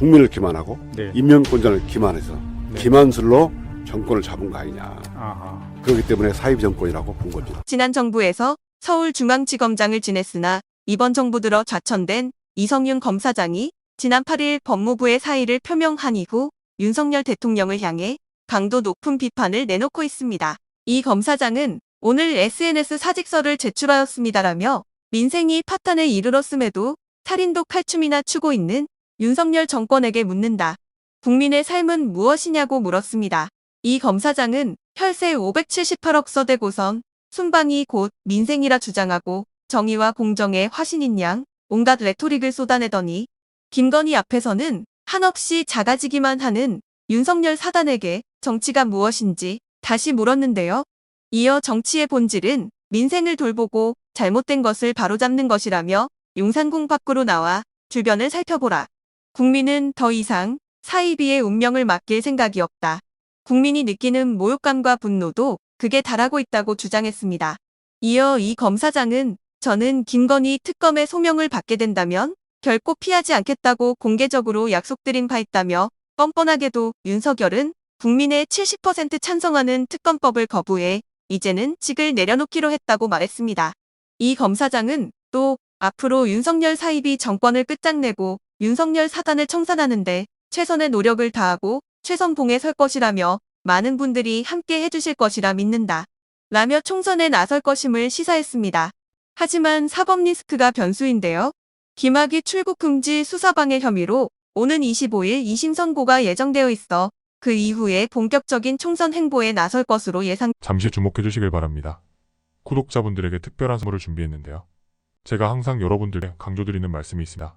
국민을 기만하고 네. 인명권자를 기만해서 네. 기만술로 정권을 잡은 거 아니냐. 아하. 그렇기 때문에 사이비 정권이라고 본 거죠. 지난 정부에서 서울중앙지검장을 지냈으나 이번 정부 들어 좌천된 이성윤 검사장이 지난 8일 법무부의 사의를 표명한 이후 윤석열 대통령을 향해 강도 높은 비판을 내놓고 있습니다. 이 검사장은 오늘 SNS 사직서를 제출하였습니다라며 민생이 파탄에 이르렀음에도 살인도 칼춤이나 추고 있는 윤석열 정권에게 묻는다. 국민의 삶은 무엇이냐고 물었습니다. 이 검사장은 혈세 578억 서대고선 순방이 곧 민생이라 주장하고 정의와 공정의 화신인 양 온갖 레토릭을 쏟아내더니 김건희 앞에서는 한없이 작아지기만 하는 윤석열 사단에게 정치가 무엇인지 다시 물었는데요. 이어 정치의 본질은 민생을 돌보고 잘못된 것을 바로잡는 것이라며 용산궁 밖으로 나와 주변을 살펴보라. 국민은 더 이상 사이비의 운명을 맡길 생각이 없다. 국민이 느끼는 모욕감과 분노도 극에 달하고 있다고 주장했습니다. 이어 이 검사장은 저는 김건희 특검의 소명을 받게 된다면 결코 피하지 않겠다고 공개적으로 약속드린 바 있다며 뻔뻔하게도 윤석열은 국민의 70% 찬성하는 특검법을 거부해 이제는 직을 내려놓기로 했다고 말했습니다. 이 검사장은 또 앞으로 윤석열 사입이 정권을 끝장내고 윤석열 사단을 청산하는데 최선의 노력을 다하고 최선봉에 설 것이라며 많은 분들이 함께 해주실 것이라 믿는다. 라며 총선에 나설 것임을 시사했습니다. 하지만 사법 리스크가 변수인데요. 김학의 출국 금지 수사방해 혐의로 오는 25일 2심 선고가 예정되어 있어 그 이후에 본격적인 총선 행보에 나설 것으로 예상. 잠시 주목해 주시길 바랍니다. 구독자분들에게 특별한 선물을 준비했는데요. 제가 항상 여러분들께 강조드리는 말씀이 있습니다.